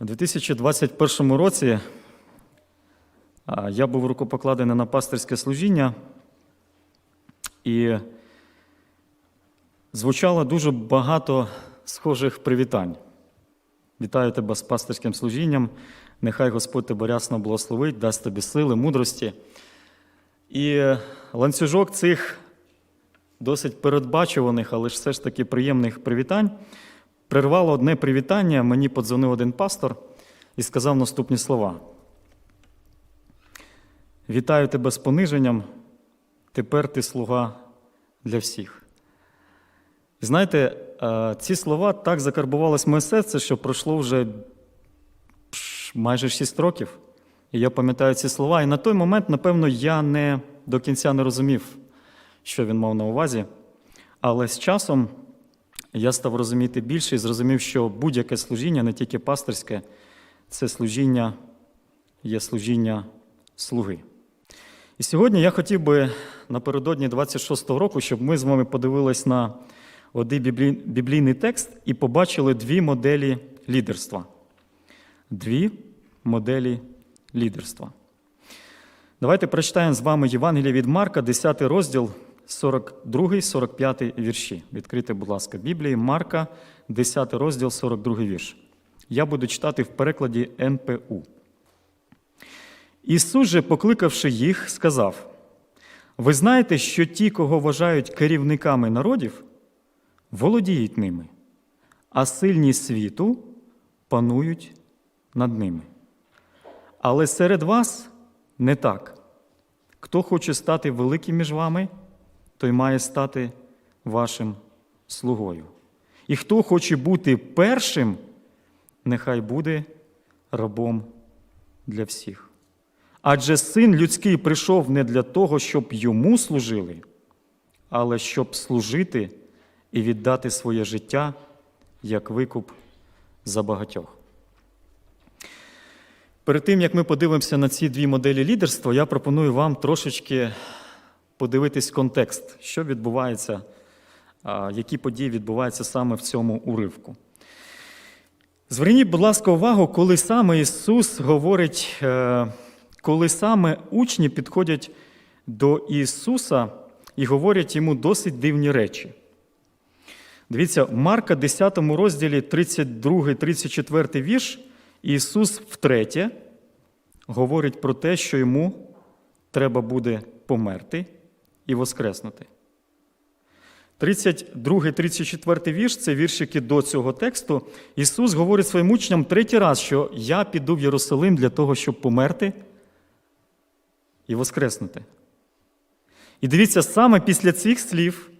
У 2021 році я був рукопокладений на пастирське служіння, і звучало дуже багато схожих привітань. Вітаю тебе з пастирським служінням. Нехай Господь тебе рясно благословить, дасть тобі сили, мудрості. І ланцюжок цих досить передбачуваних, але ж все ж таки приємних привітань прервало одне привітання. Мені подзвонив один пастор і сказав наступні слова. Вітаю тебе з пониженням. Тепер ти слуга для всіх. Знаєте, е, ці слова так закарбувалось в моє серце, що пройшло вже майже 6 років. І я пам'ятаю ці слова. І на той момент, напевно, я не до кінця не розумів, що він мав на увазі. Але з часом я став розуміти більше і зрозумів, що будь-яке служіння, не тільки пастирське, це служіння є служіння слуги. І сьогодні я хотів би напередодні 26-го року, щоб ми з вами подивились на один біблійний текст і побачили дві моделі лідерства. Дві моделі лідерства. Давайте прочитаємо з вами Євангеліє від Марка, 10 розділ, 42-45 вірші. Відкрийте, будь ласка, Біблії, Марка, 10 розділ, 42 вірш. Я буду читати в перекладі НПУ. Ісус же, покликавши їх, сказав: Ви знаєте, що ті, кого вважають керівниками народів, володіють ними, а сильні світу панують над ними. Але серед вас не так. Хто хоче стати великим між вами, той має стати вашим слугою. І хто хоче бути першим, нехай буде рабом для всіх. Адже син людський прийшов не для того, щоб йому служили, але щоб служити і віддати своє життя як викуп за багатьох. Перед тим, як ми подивимося на ці дві моделі лідерства, я пропоную вам трошечки подивитись контекст, що відбувається, які події відбуваються саме в цьому уривку. Зверніть, будь ласка, увагу, коли саме Ісус говорить, е, коли саме учні підходять до Ісуса і говорять йому досить дивні речі. Дивіться, в Марка 10 розділі 32-34 вірш, Ісус втретє говорить про те, що йому треба буде померти і воскреснути. 32-34 вірш це віршики до цього тексту. Ісус говорить своїм учням третій раз, що я піду в Єрусалим для того, щоб померти і воскреснути. І дивіться, саме після цих слів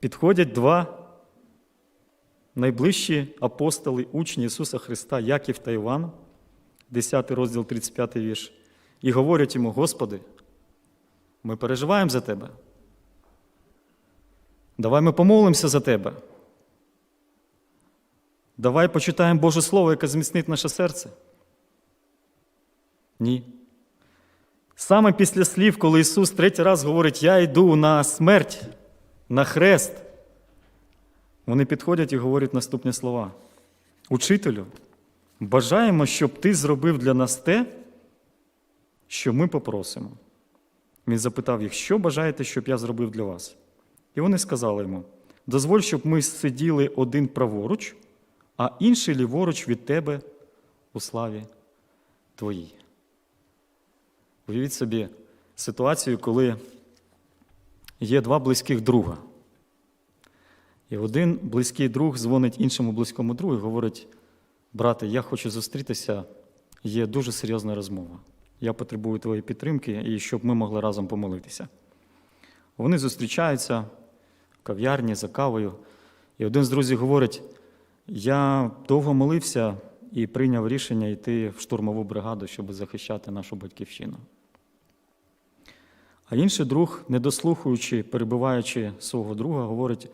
підходять два найближчі апостоли, учні Ісуса Христа, Яків та Іван, 10 розділ 35 вірш, і говорять йому: Господи, ми переживаємо за Тебе. Давай ми помолимося за Тебе. Давай почитаємо Боже Слово, яке зміцнить наше серце. Ні. Саме після слів, коли Ісус третій раз говорить, я йду на смерть, на хрест, вони підходять і говорять наступні слова. Учителю, бажаємо, щоб ти зробив для нас те, що ми попросимо. Він запитав їх, що бажаєте, щоб я зробив для вас? І вони сказали йому: дозволь, щоб ми сиділи один праворуч, а інший ліворуч від тебе у славі твоїй. Уявіть собі ситуацію, коли є два близьких друга. І один близький друг дзвонить іншому близькому другу і говорить: брате, я хочу зустрітися, є дуже серйозна розмова. Я потребую твоєї підтримки і щоб ми могли разом помолитися. Вони зустрічаються в кав'ярні за кавою, і один з друзів говорить: я довго молився і прийняв рішення йти в штурмову бригаду, щоб захищати нашу батьківщину. А інший друг, не дослухаючи, перебиваючи свого друга, говорить: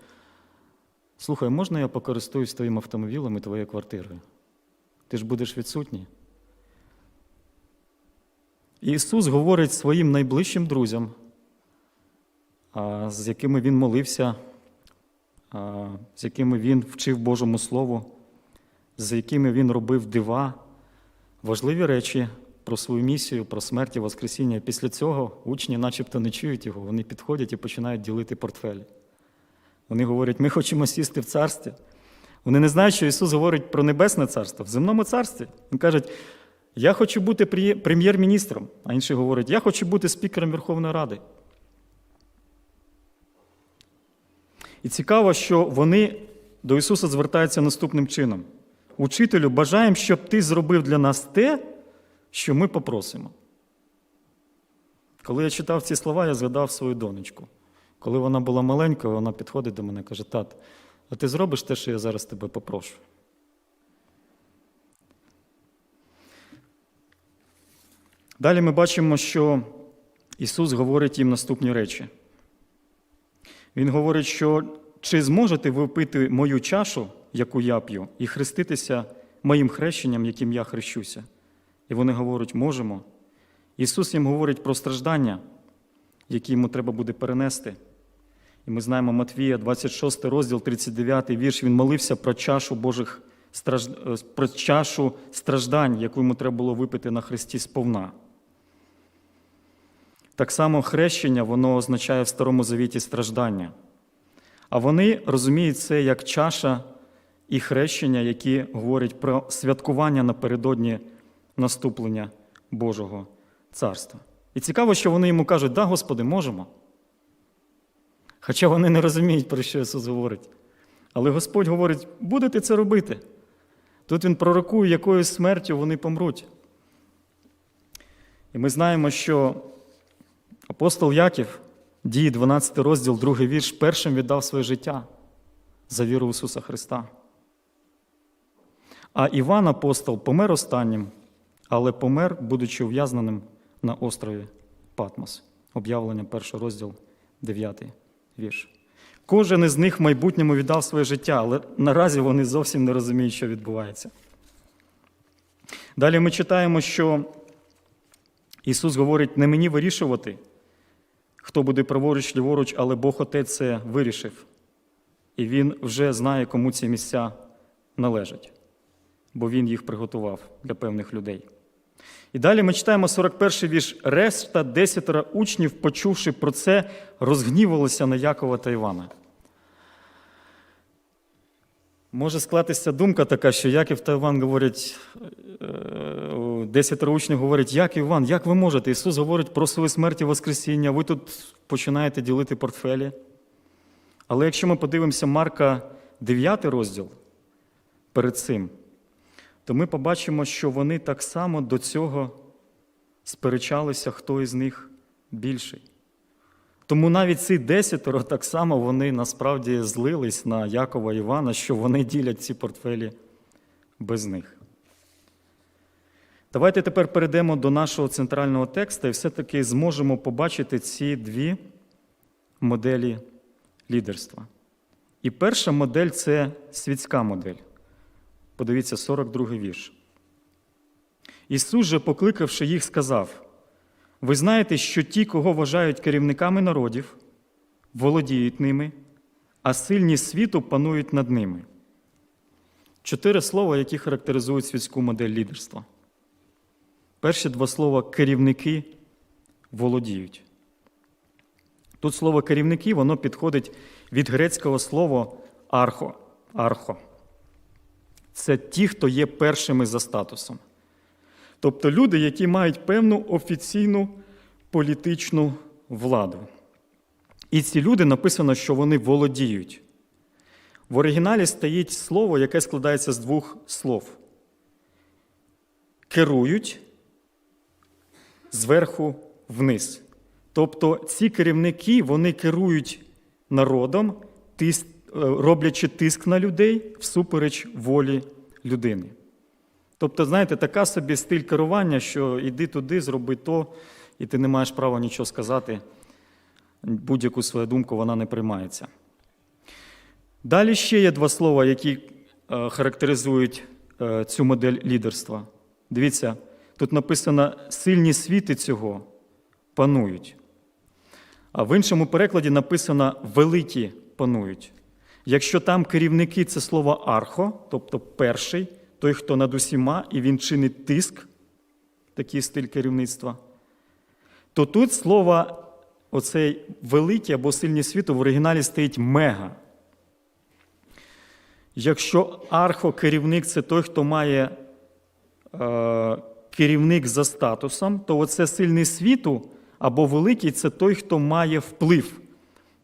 слухай, можна я покористуюсь твоїм автомобілем і твоєю квартирою? Ти ж будеш відсутній. Ісус говорить своїм найближчим друзям, з якими Він молився, з якими Він вчив Божому Слову. за якими він робив дива, важливі речі про свою місію, про смерть і Воскресіння. Після цього учні начебто не чують його, вони підходять і починають ділити портфелі. Вони говорять, ми хочемо сісти в царстві. Вони не знають, що Ісус говорить про небесне царство. В земному царстві. Він каже, я хочу бути прем'єр-міністром, а інші говорять, я хочу бути спікером Верховної Ради. І цікаво, що вони до Ісуса звертаються наступним чином: Учителю, бажаємо, щоб ти зробив для нас те, що ми попросимо. Коли я читав ці слова, я згадав свою донечку. Коли вона була маленькою, вона підходить до мене і каже: Тат, а ти зробиш те, що я зараз тебе попрошу? Далі ми бачимо, що Ісус говорить їм наступні речі. Він говорить, що чи зможете ви пити мою чашу, яку я п'ю, і хреститися моїм хрещенням, яким я хрещуся? І вони говорять, можемо. Ісус їм говорить про страждання, які йому треба буде перенести. І ми знаємо Матвія, 26 розділ, 39 вірш, він молився про чашу Божих е, про чашу страждань, яку йому треба було випити на Христі сповна. Так само хрещення, воно означає в Старому Завіті страждання. А вони розуміють це як чаша і хрещення, які говорять про святкування напередодні наступлення Божого царства. І цікаво, що вони йому кажуть, да, Господи, можемо. Хоча вони не розуміють, про що Ісус говорить. Але Господь говорить, будете це робити. Тут Він пророкує, якою смертю вони помруть. І ми знаємо, що апостол Яків, дії 12 розділ, другий вірш, першим віддав своє життя за віру Ісуса Христа. А Іван апостол помер останнім, але помер, будучи ув'язненим на острові Патмос. Об'явлення, перший розділ, 9 вірш. Кожен із них в майбутньому віддав своє життя, але наразі вони зовсім не розуміють, що відбувається. Далі ми читаємо, що Ісус говорить: не мені вирішувати, хто буде праворуч, ліворуч, але Бог Отець це вирішив. І Він вже знає, кому ці місця належать, бо Він їх приготував для певних людей. І далі ми читаємо 41 вірш. Решта десятеро учнів, почувши про це, розгнівалися на Якова та Івана. Може склатися думка така, що Яків та Іван говорять, е, десятеро учнів говорять, як Іван, як ви можете? Ісус говорить про свою смерть і Воскресіння, ви тут починаєте ділити портфелі. Але якщо ми подивимося Марка 9 розділ перед цим, то ми побачимо, що вони так само до цього сперечалися, хто із них більший. Тому навіть ці десятеро так само вони насправді злились на Якова Івана, що вони ділять ці портфелі без них. Давайте тепер перейдемо до нашого центрального текста і все-таки зможемо побачити ці дві моделі лідерства. І перша модель це світська модель. Подивіться, 42 вірш. Ісус же, покликавши їх, сказав: Ви знаєте, що ті, кого вважають керівниками народів, володіють ними, а сильні світу панують над ними. Чотири слова, які характеризують світську модель лідерства. Перші два слова керівники володіють. Тут слово керівники воно підходить від грецького слова архо. архо. Це ті, хто є першими за статусом. Тобто люди, які мають певну офіційну політичну владу. І ці люди написано, що вони володіють. В оригіналі стоїть слово, яке складається з двох слов: керують зверху вниз. Тобто ці керівники вони керують народом, е, роблячи тиск на людей всупереч волі людини. Тобто, знаєте, така собі стиль керування, що іди туди, зроби то, і ти не маєш права нічого сказати. Будь-яку свою думку вона не приймається. Далі ще є два слова, які е, характеризують е, цю модель лідерства. Дивіться, тут написано сильні світи цього панують. А в іншому перекладі написано великі панують. Якщо там керівники це слово архо, тобто перший, той, хто над усіма, і він чинить тиск, такий стиль керівництва, то тут слово оцей великий або сильний світу в оригіналі стоїть мега. Якщо архокерівник це той, хто має е, керівник за статусом, то оце сильний світу або великий це той, хто має вплив.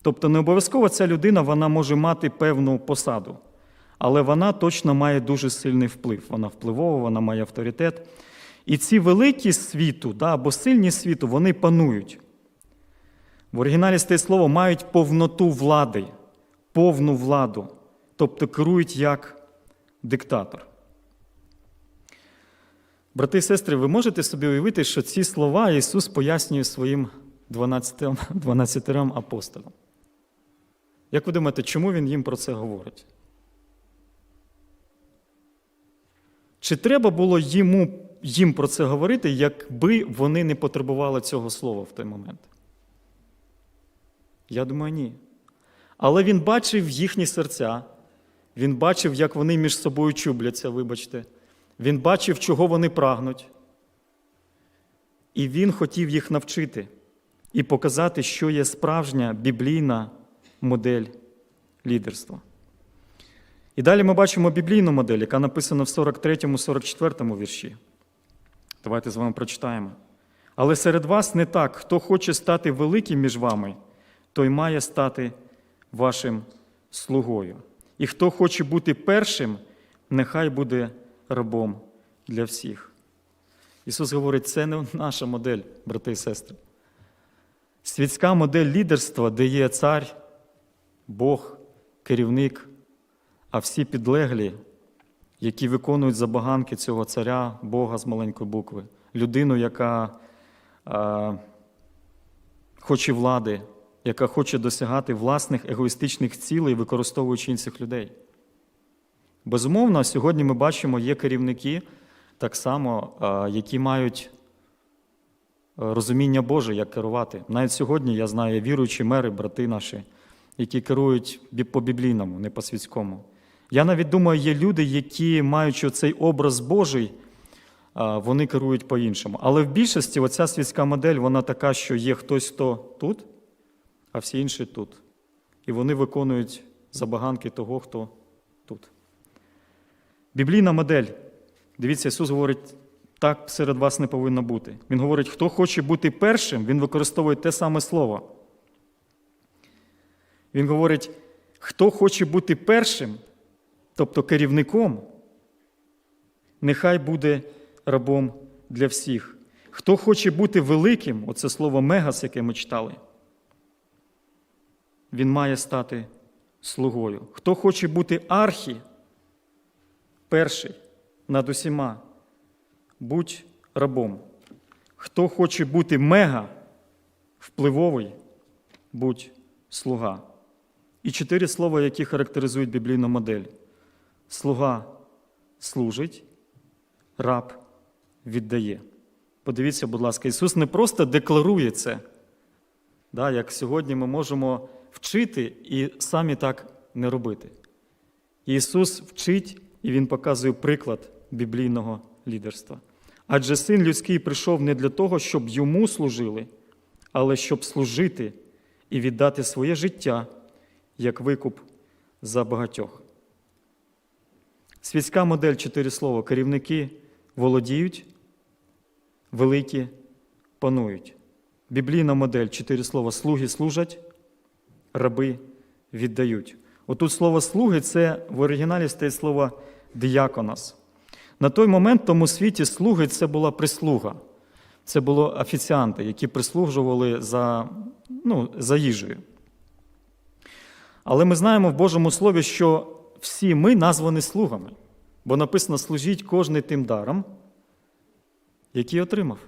Тобто не обов'язково ця людина вона може мати певну посаду, але вона точно має дуже сильний вплив. Вона впливова, вона має авторитет. І ці великі світу, да, або сильні світу, вони панують. В оригіналі стоїть слово мають повноту влади, повну владу, тобто керують як диктатор. Брати і сестри, ви можете собі уявити, що ці слова Ісус пояснює своїм 12, 12 апостолам. Як ви думаєте, чому Він їм про це говорить? Чи треба було йому, їм про це говорити, якби вони не потребували цього слова в той момент? Я думаю, ні. Але він бачив їхні серця, він бачив, як вони між собою чубляться, вибачте. Він бачив, чого вони прагнуть. І він хотів їх навчити і показати, що є справжня біблійна модель лідерства. І далі ми бачимо біблійну модель, яка написана в 43-44 вірші. Давайте з вами прочитаємо. Але серед вас не так, хто хоче стати великим між вами, той має стати вашим слугою. І хто хоче бути першим, нехай буде рабом для всіх. Ісус говорить, це не наша модель, брати і сестри. Світська модель лідерства, де є цар, Бог, керівник, а всі підлеглі, які виконують забаганки цього царя, Бога з маленької букви, людину, яка а, хоче влади, яка хоче досягати власних егоїстичних цілей, використовуючи інших людей. Безумовно, сьогодні ми бачимо, є керівники, так само, а, які мають е, розуміння Боже, як керувати. Навіть сьогодні я знаю віруючі мери, брати наші, які керують по біблійному, не по світському. Я навіть думаю, є люди, які, маючи цей образ Божий, вони керують по-іншому. Але в більшості оця світська модель, вона така, що є хтось, хто тут, а всі інші тут. І вони виконують забаганки того, хто тут. Біблійна модель. Дивіться, Ісус говорить, так серед вас не повинно бути. Він говорить, хто хоче бути першим, він використовує те саме слово. Він говорить, хто хоче бути першим, тобто керівником, нехай буде рабом для всіх. Хто хоче бути великим, оце слово мегас, яке ми читали, він має стати слугою. Хто хоче бути архі, перший над усіма, будь рабом. Хто хоче бути мега впливовий, будь слуга. І чотири слова, які характеризують біблійну модель: слуга служить, раб віддає. Подивіться, будь ласка, Ісус не просто декларує це, да, як сьогодні ми можемо вчити і самі так не робити. Ісус вчить і Він показує приклад біблійного лідерства. Адже син людський прийшов не для того, щоб йому служили, але щоб служити і віддати своє життя як викуп за багатьох. Світська модель чотири слова. Керівники володіють, великі панують. Біблійна модель чотири слова. Слуги служать, раби віддають. Отут слово слуги це в оригіналі стоїть слово діяконос. На той момент в тому світі слуги це була прислуга. Це були офіціанти, які прислужували за, ну, за їжею. Але ми знаємо в Божому Слові, що всі ми названі слугами, бо написано служіть кожний тим даром, який отримав.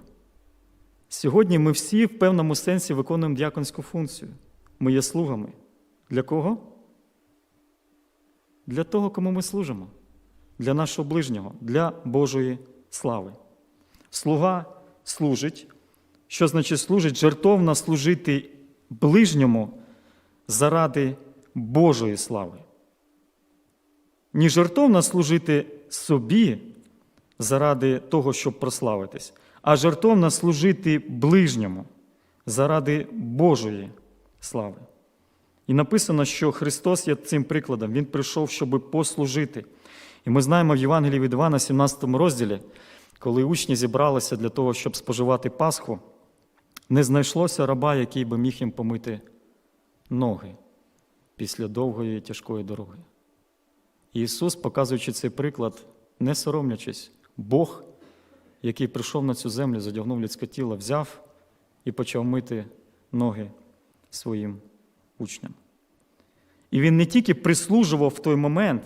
Сьогодні ми всі в певному сенсі виконуємо діаконську функцію. Ми є слугами. Для кого? Для того, кому ми служимо, для нашого ближнього, для Божої слави. Слуга служить. Що значить служить? Жертовно служити ближньому заради Божої слави. Не жертовно служити собі заради того, щоб прославитись, а жертовно служити ближньому заради Божої слави. І написано, що Христос є цим прикладом. Він прийшов, щоб послужити. І ми знаємо в Євангелії від Івана, 17 розділі, коли учні зібралися для того, щоб споживати Пасху, не знайшлося раба, який би міг їм помити ноги після довгої тяжкої дороги. Ісус, показуючи цей приклад, не соромлячись, Бог, який прийшов на цю землю, задягнув людське тіло, взяв і почав мити ноги своїм учням. І він не тільки прислужував в той момент,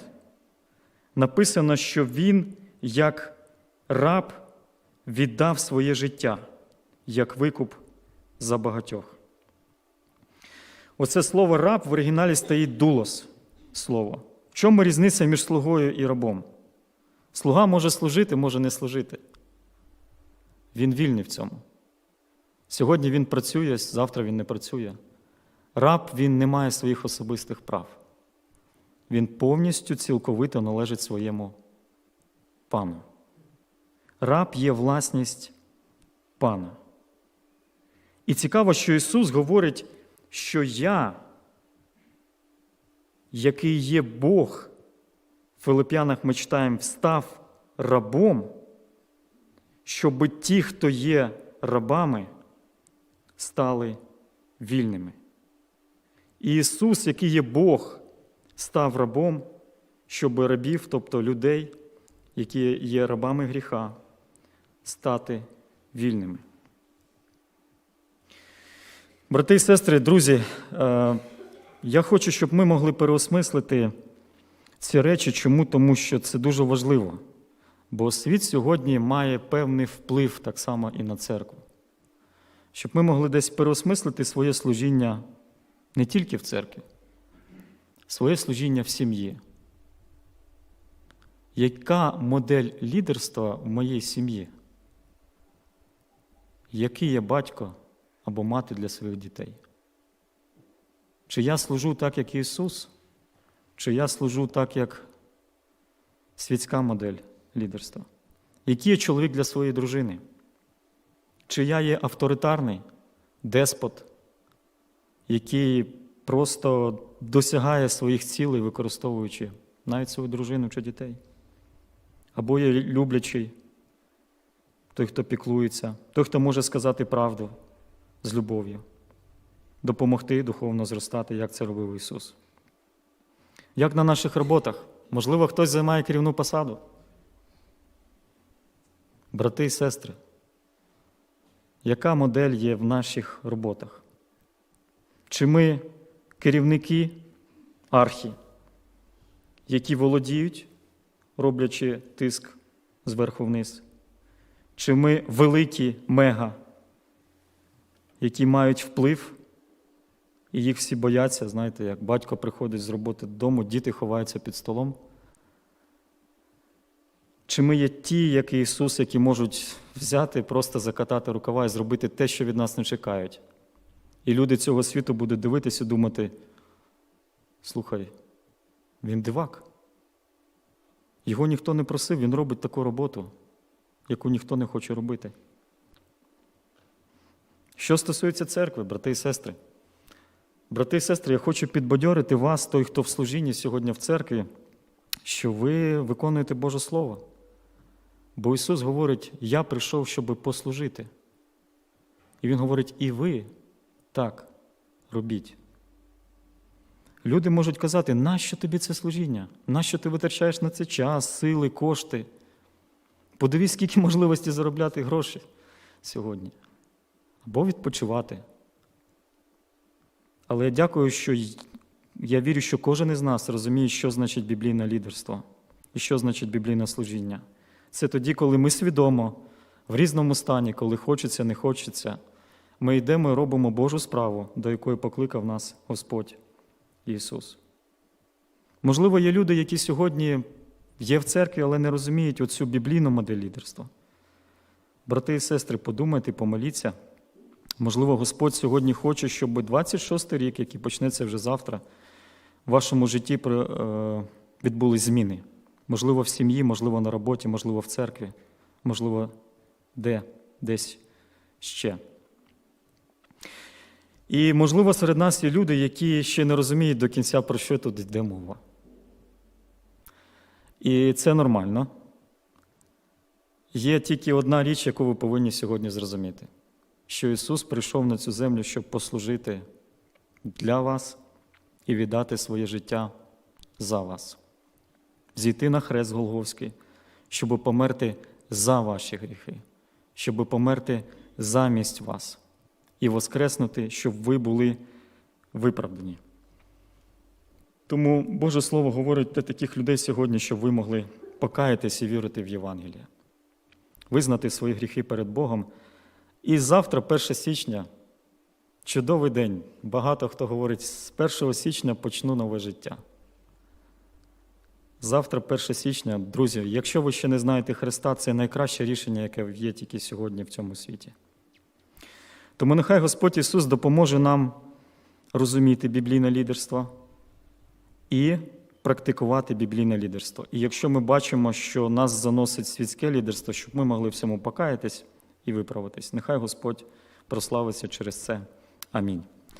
написано, що він, як раб, віддав своє життя як викуп за багатьох. Оце слово раб в оригіналі стоїть дулос слово. Чому різниця між слугою і рабом? Слуга може служити, може не служити. Він вільний в цьому. Сьогодні він працює, завтра він не працює. Раб він не має своїх особистих прав. Він повністю цілковито належить своєму пану. Раб є власність пана. І цікаво, що Ісус говорить, що я, який є Бог, в Филип'янах ми читаємо, став рабом, щоб ті, хто є рабами, стали вільними. І Ісус, який є Бог, став рабом, щоб рабів, тобто людей, які є рабами гріха, стати вільними. Брати і сестри, друзі, е, я хочу, щоб ми могли переосмислити ці речі. Чому? Тому що це дуже важливо. Бо світ сьогодні має певний вплив так само і на церкву. Щоб ми могли десь переосмислити своє служіння не тільки в церкві, своє служіння в сім'ї. Яка модель лідерства в моїй сім'ї? Який я батько або мати для своїх дітей? Чи я служу так, як Ісус, чи я служу так, як світська модель лідерства? Який я чоловік для своєї дружини? Чи я є авторитарний деспот, який просто досягає своїх цілей, використовуючи навіть свою дружину чи дітей? Або є люблячий, той, хто піклується, той, хто може сказати правду з любов'ю, допомогти духовно зростати, як це робив Ісус. Як на наших роботах? Можливо, хтось займає керівну посаду. Брати і сестри, яка модель є в наших роботах? Чи ми керівники архі, які володіють, роблячи тиск зверху вниз? Чи ми великі мега, які мають вплив, і їх всі бояться, знаєте, як батько приходить з роботи додому, діти ховаються під столом? Чи ми є ті, як Ісус, які можуть взяти, просто закатати рукава і зробити те, що від нас не чекають? І люди цього світу будуть дивитися і думати: слухай, він дивак. Його ніхто не просив, він робить таку роботу, яку ніхто не хоче робити. Що стосується церкви, брати і сестри, брати і сестри, я хочу підбадьорити вас, той, хто в служінні сьогодні в церкві, що ви виконуєте Боже Слово. Бо Ісус говорить, я прийшов, щоб послужити. І Він говорить, і ви так робіть. Люди можуть казати, нащо тобі це служіння? Нащо ти витрачаєш на це час, сили, кошти? Подивись, скільки можливості заробляти гроші сьогодні. Або відпочивати. Але я дякую, що я вірю, що кожен із нас розуміє, що значить біблійне лідерство і що значить біблійне служіння. Це тоді, коли ми свідомо, в різному стані, коли хочеться, не хочеться, ми йдемо і робимо Божу справу, до якої покликав нас Господь Ісус. Можливо, є люди, які сьогодні є в церкві, але не розуміють оцю біблійну модель лідерства. Брати і сестри, подумайте, помоліться. Можливо, Господь сьогодні хоче, щоб 26 й рік, який почнеться вже завтра, в вашому житті відбулись зміни. Можливо, в сім'ї, можливо, на роботі, можливо, в церкві, можливо, де, десь ще. І, можливо, серед нас є люди, які ще не розуміють до кінця, про що тут йде мова. І це нормально. Є тільки одна річ, яку ви повинні сьогодні зрозуміти: що Ісус прийшов на цю землю, щоб послужити для вас і віддати своє життя за вас, зійти на хрест Голговський, щоб померти за ваші гріхи, щоб померти замість вас і воскреснути, щоб ви були виправдані. Тому Боже Слово говорить для таких людей сьогодні, щоб ви могли покаятись і вірити в Євангеліє, визнати свої гріхи перед Богом. І завтра, 1 січня, чудовий день. Багато хто говорить, з 1 січня почну нове життя. Завтра, 1 січня, друзі, якщо ви ще не знаєте Христа, це найкраще рішення, яке є тільки сьогодні в цьому світі. Тому нехай Господь Ісус допоможе нам розуміти біблійне лідерство і практикувати біблійне лідерство. І якщо ми бачимо, що нас заносить світське лідерство, щоб ми могли всьому покаятись і виправитись, нехай Господь прославиться через це. Амінь.